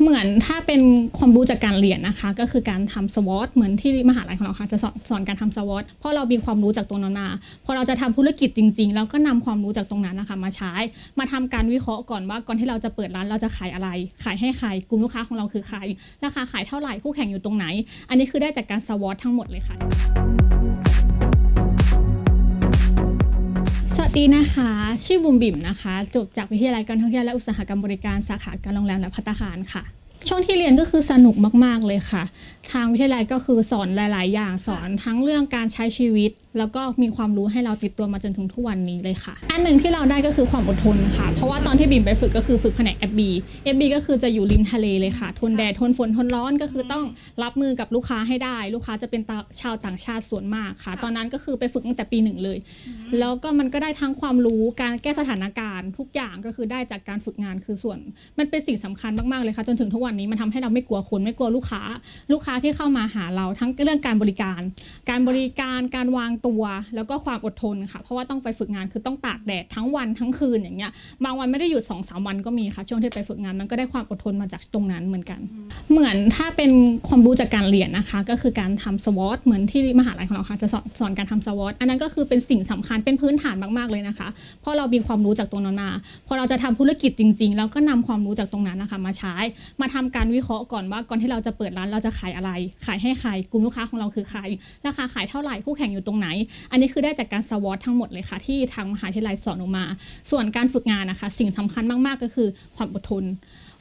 เหมือนถ้าเป็นความรู้จากการเรียนนะคะ ก็คือการทำสวอตเหมือนที่มหาลัยของเราค่ะจะสอนสอนการทำสวอตเพราะเรามีความรู้จากตรงนั้นมาพอเราจะทำธุรกิจจริง ๆ แล้วก็นำความรู้จากตรงนั้นนะคะ มาใช้ มาทำการวิเคราะห์ก่อนว่าก่อนที่เราจะเปิดร้านเราจะขายอะไร ขายให้ใครกลุ่มลูกค้าของเราคือใครราคาขายเท่าไหร่คู่แข่งอยู่ตรงไหน อันนี้คือได้จากการสวอตทั้งหมดเลยค่ะ ดีนะคะ ชื่อบุมบิ่มนะคะ จบจากวิทยาลัยการท่องเที่ยวและอุตสาหกรรมบริการสาขาการโรงแรมและพัตตาคารค่ะ ช่วงที่เรียนก็คือสนุกมาก ๆ เลยค่ะ ทางวิทยาลัยก็คือสอนหลาย ๆ อย่างสอนทั้งเรื่องการใช้ชีวิต แล้วก็มีความรู้ให้เราติดตัวมาจนถึงทุกวันนี้เลยค่ะ อันหนึ่งที่เราได้ก็คือความอดทนค่ะ เพราะว่าตอนที่บิมไปฝึกก็คือฝึกแผนก FB FB ก็คือจะอยู่ริมทะเลเลยค่ะ ทนแดดทนฝนทนร้อนก็คือต้องรับมือกับลูกค้าให้ได้ ลูกค้าจะเป็นชาวต่างชาติส่วนมากค่ะ ตอนนั้นก็คือไปฝึกตั้งแต่ปีหนึ่งเลย แล้วก็มันก็ได้ทั้งความรู้การแก้สถานการณ์ ทุกอย่างก็คือได้จากการฝึกงานคือส่วน มันเป็นสิ่งสำคัญมาก ๆ เลยค่ะ จนถึงทุกวันนี้มันทำให้เราไม่กลัวคนไม่กลัวลูกค้า ลูกค้าที่เข้ามาหาเราทั้งเรื่องการบริการ การบริการการวางตัว แล้วก็ความอดทนค่ะ เพราะว่าต้องไปฝึกงานคือต้องตากแดดทั้งวันทั้งคืนอย่างเงี้ยบางวันไม่ได้หยุด2อสวันก็มีค่ะ ช่วงที่ไปฝึกงานมันก็ได้ความอดทนมาจากตรงนั้นเหมือนกัน เหมือนถ้าเป็นความรู้จากการเรียนนะคะ ก็คือการทำสวอตเหมือนที่มหาลัยของเราค่ะจะสอนสอนการทำสวอตอันนั้นก็คือเป็นสิ่งสำคัญเป็นพื้นฐานมากๆเลยนะคะเพราะเรามีความรู้จากตรงนั้นมาพอเราจะทำธุรกิจจริง ๆ แล้วก็นำความรู้จากตรงนั้นนะคะมาใช้มาทำการวิเคราะห์ก่อนว่าก่อนที่เราจะเปิดร้านเราจะขายอะไร ขายให้ใครกลุ่มลูกค้าของเราคือใครราคาขายเท่าไหร่คู่แข่งอยู่ตรงไหน อันนี้คือได้จากการสวอตทั้งหมดเลยค่ะ ที่ทางมหาวิทยาลัยสอนออกมา ส่วนการฝึกงานนะคะ สิ่งสำคัญมากๆก็คือความอดทน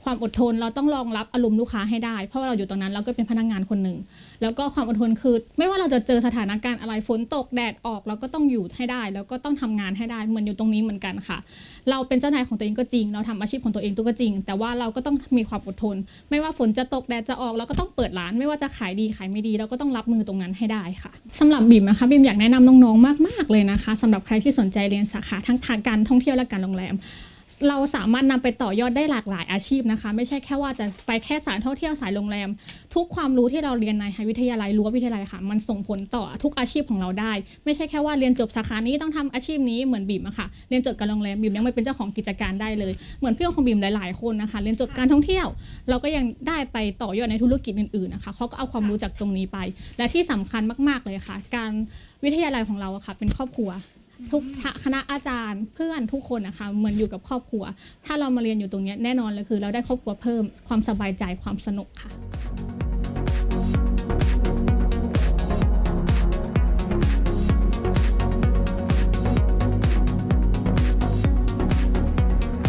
ความอดทนเราต้องรองรับอารมณ์ลูกค้าให้ได้ เพราะว่าเราอยู่ตรงนั้นเราก็เป็นพนักงานคนหนึ่งแล้วก็ความอดทนคือ ไม่ว่าเราจะเจอสถานการณ์อะไรฝนตกแดดออกเราก็ต้องอยู่ให้ได้ แล้วก็ต้องทำงานให้ได้เหมือนอยู่ตรงนี้เหมือนกันค่ะ เราเป็นเจ้านายของตัวเองก็จริง เราทำอาชีพของตัวเองตัวก็จริง แต่ว่าเราก็ต้องมีความอดทน ไม่ว่าฝนจะตกแดดจะออกเราก็ต้องเปิดร้าน ไม่ว่าจะขายดีขายไม่ดี เราก็ต้องรับมือตรงนั้นให้ได้ค่ะสำหรับบิมนะคะบิมอยากแนะนำน้องๆมากๆเลยนะคะสำหรับใครที่สนใจเรียนสาขาทั้งทางการท่องเที่ยวและการโรงแรม เราสามารถนำไปต่อยอดได้หลากหลายอาชีพนะคะ ไม่ใช่แค่ว่าจะไปแค่สายท่องเที่ยวสายโรงแรม ทุกความรู้ที่เราเรียนในวิทยาลัยรั้ววิทยาลัยค่ะ มันส่งผลต่อทุกอาชีพของเราได้ ไม่ใช่แค่ว่าเรียนจบสาขานี้ต้องทำอาชีพนี้เหมือนบีมอะค่ะเรียนจบการโรงแรมบีมยังไม่เป็นเจ้าของกิจการได้เลย เหมือนเพื่อนของบีมหลาย ๆ คนนะคะ เรียนจบการท่องเที่ยว เราก็ยังได้ไปต่อยอดในธุรกิจอื่น ๆนะคะเขาก็เอาความรู้จากตรงนี้ไป และที่สำคัญมาก ๆ เลยค่ะ การวิทยาลัยของเราอะค่ะ เป็นครอบครัว ทุกคณะอาจารย์เพื่อนทุกคนนะคะเหมือนอยู่กับครอบครัว ถ้าเรามาเรียนอยู่ตรงนี้แน่นอนเลยคือ เราได้ครอบครัวเพิ่มความสบายใจความสนุกค่ะ